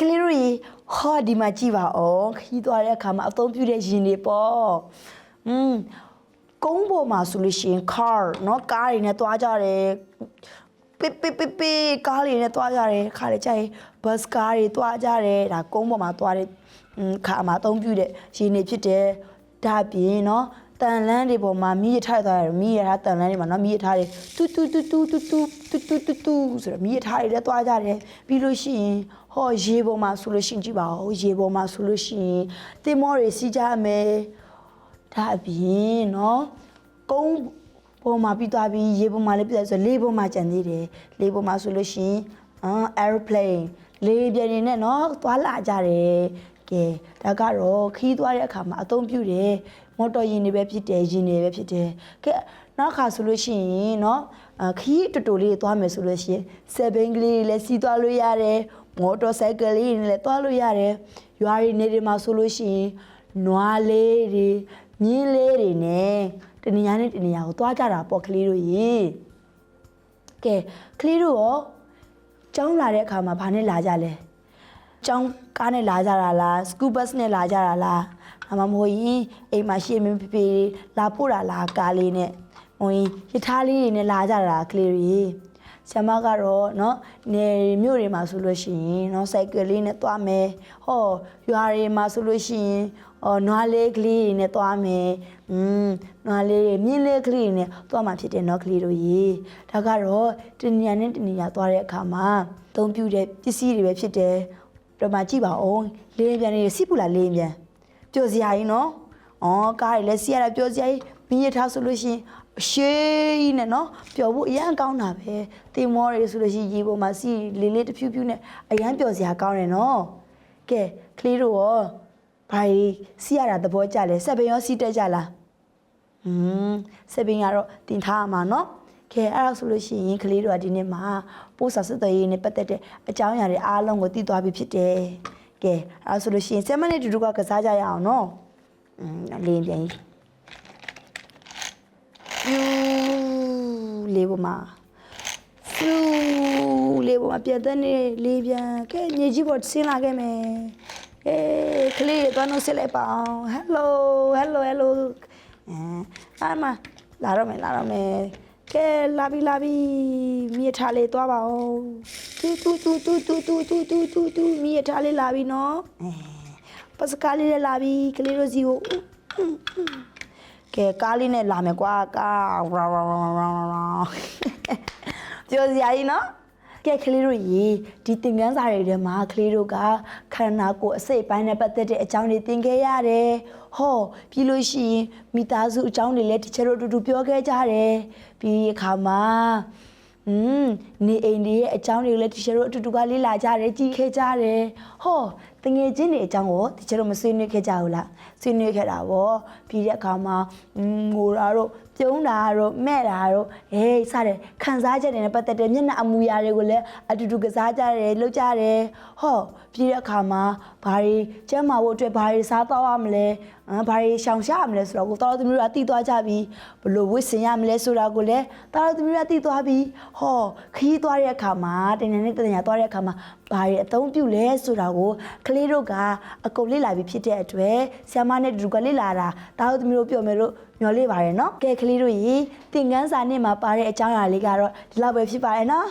ကလေးတို့ရေဟောဒီမှာကြည့်ပါအောင်ခီးသွားတဲ့အခါမှာအသုံးပြုတဲ့ရင်တွေပေါ့อืมကုန်းပေါ်မှာဆိုလို့ရှိရင် car เนาะကားတွေနဲ့သွားကြတယ်ပစ်ပစ်ပစ်ပစ်ကားတွေနဲ့သွားကြတယ်ခါလေကြရင် bus ကားတွေသွားကြတယ်ဒါကုန်းပေါ်မှာသွားတဲ့อืมခါမှာအသုံးပြုတဲ့ရင်တွေဖြစ်တယ်ဒါအပြင်เนาะ တန်လန်းတွေပေါ်မှာမိရထားသွားတယ်မိရထားတန်လန်းတွေမှာနော်မိရထားတွေတူတူတူတူတူတူတူတူတူတူဆိုတော့မိရထားတွေလည်းသွားကြတယ်ပြီးလို့ရှိရင်ဟောရေပေါ်မှာဆိုလို့ရှိရင်ကြည့်ပါဦးရေပေါ်မှာဆိုလို့ရှိရင်တင်မောတွေစီးကြမယ်ဒါအပြင်နော်ကုန်းပေါ်မှာပြီးသွားပြီးရေပေါ်မှာလည်းပြည့်ဆိုလေပေါ်မှာကျန်သေးတယ်လေပေါ်မှာဆိုလို့ရှိရင် airplane လေပြင်းနေနဲ့နော်သွားလာကြတယ် ကဲဒါကတော့ခီးသွားတဲ့အခါမှာအသုံးပြုတယ်မော်တော်ယာဉ်တွေပဲဖြစ်တယ်ယာဉ်တွေပဲဖြစ်တယ်ကဲနောက်ခါဆိုလို့ရှိရင်เนาะအခီးတူတူလေးသွားမယ်ဆိုလို့ရှိရင်7ကလေးတွေလည်းစီးသွားလို့ရတယ်မော်တော်ဆိုင်ကယ်လေးတွေလည်းသွားလို့ရတယ်ရွာတွေနေတွေမှာဆိုလို့ရှိရင်နွားလေးတွေမြင်းလေးတွေနဲ့တနေရာနဲ့တနေရာကိုသွားကြတာပေါ့ကလေးတို့ရေကဲကလေးတို့ရောကျောင်းလာတဲ့အခါမှာဘာနဲ့လာကြလဲ ကျောင်းကားနဲ့လာကြတာလားစကူဘတ်နဲ့လာကြတာလားအမမဟုတ်ရင်အိမ်မှာရှေ့မင်းဖေဖေလာပို့တာလားကားလေးနဲ့ဟိုရင်ရထားလေးတွေနဲ့လာကြတာကလေးတွေဆရာမကတော့เนาะနေမြို့တွေမှာဆိုလို့ရှိရင်เนาะစိုက်ကယ်လေးနဲ့သွားမယ်ဟောရွာတွေမှာဆိုလို့ရှိရင်အော်နွားလေးကလေးတွေနဲ့သွားမယ်อืมနွားလေးတွေမြင်းလေးကလေးတွေနဲ့သွားမှာဖြစ်တယ်เนาะကလေးတို့ရေဒါကတော့တနေရာနဲ့တနေရာသွားတဲ့အခါမှာအသုံးပြုတဲ့ပစ္စည်းတွေပဲဖြစ်တယ် ပြမကြည့်ပါဦးလေးရင်ပြန်နေစီးပူလာလေးရင်ပြန်ပျော်စရာကြီးနော်အော်ကားတွေလည်းစီးရတာပျော်စရာကြီးမင်းရထားဆိုလို့ရှိရင်အရှိကြီးနဲ့နော်ပျော်ဖို့အရန်ကောင်းတာပဲတင်မောတွေဆိုလို့ရှိရင်ရေပေါ်မှာစီးလေးလေးတစ်ဖြူးဖြူးနဲ့အရန်ပျော်စရာကောင်းတယ်နော်ကဲကလေးတို့ရောဘာကြီးစီးရတာသဘောကျလဲဆက်ပင်ရောစီးတက်ကြလား อืมစပင်းကတော့တင်ထားရမှာเนาะ ကဲအဲ့ဒါဆိုလို့ရှိရင်ကလေးတို့ကဒီနေ့မှာပို့စာဆက်သွယ်ရေးနဲ့ပတ်သက်တဲ့အကြောင်းအရာတွေအားလုံးကိုသိသွားပြီဖြစ်တယ်ကဲအဲ့ဒါဆိုလို့ရှိရင်7မိနစ်တူတူကကစားကြရအောင်နော်อืมလေးပြန်ကြီးယူလေးပေါ်မှာယူလေးပေါ်မှာပြန်တဲ့နေလေးပြန်ကဲညကြီးပေါ်ဆင်းလာခဲ့မယ်ကဲကလေးတော့နှုတ်ဆက်လိုက်ပါအောင်ဟယ်လိုဟယ်လိုဟယ်လိုအဲအားမလာတော့မယ်လာတော့မယ် ကဲလာပြီလာပြီမြေထားလေးသွားပါဦးတူတူတူတူတူတူတူတူတူတူမြေထားလေးလာပြီနော်အဲပတ်စကားလေးလည်းလာပြီကလေးတို့စီကိုကဲကားလေးနဲ့လာမယ်ကွာကားရောင်းရောင်းရောင်းရောင်းရောင်းပြောစရာကြီးနော် ကဲကလေးတို့ရေဒီသင်ခန်းစာတွေထဲမှာကလေးတို့ကခန္ဓာကိုယ်အစိတ်အပိုင်းနဲ့ပတ်သက်တဲ့အကြောင်းတွေသင်ခဲ့ရတယ်။ဟောပြီးလို့ရှိရင်မိသားစုအကြောင်းတွေလည်းတချို့တို့အတူတူပြောခဲ့ကြတယ်။ပြီးအခါမှာอืมနေအိမ်တွေရဲ့အကြောင်းတွေကိုလည်းတချို့တို့အတူတူကလေ့လာကြတယ်ကြည့်ခဲ့ကြတယ်။ဟော တငယ်ချင်းတွေအကြောင်းကိုတချို့တို့မဆွေးနွေးခဲ့ကြဘူးလား။ဆွေးနွေးခဲ့တာဗော။ပြီးတဲ့အခါမှာอืมငိုတာတို့ပြုံးတာတို့မဲ့တာတို့ဟေးစတဲ့ခံစားချက်တွေနဲ့ပတ်သက်တဲ့မျက်နှာအမူအရာတွေကိုလည်းအတူတူကစားကြတယ်လှုပ်ကြတယ်ဟောပြီးတဲ့အခါမှာဘာတွေကျမ်းမာဖို့အတွက်ဘာတွေစားတော့ရမလဲအမ်ဘာတွေရှောင်ရှားရမလဲဆိုတော့ကိုတော်တော်သမီးတို့ကတည်သွားကြပြီဘလို့ဝစ်စင်ရမလဲဆိုတာကိုလည်းတော်တော်သမီးတို့ကတည်သွားပြီဟောခရီးသွားတဲ့အခါမှာတင်နေနဲ့တင်ညာသွားတဲ့အခါမှာ ဘာတွေအသုံးပြုလဲဆိုတာကိုကလေးတို့ကအကုန်လေ့လာပြီးဖြစ်တဲ့အတွက်ဆ iam မနဲ့တူကလေ့လာတာတော်တော်သမီးတို့ပြောမယ်လို့မျှော်လင့်ပါတယ်နော်ကဲကလေးတို့ရေသင်ခန်းစာနဲ့မှာပါတဲ့အကြောင်းအရာလေးကတော့ဒီလောက်ပဲဖြစ်ပါတယ်နော်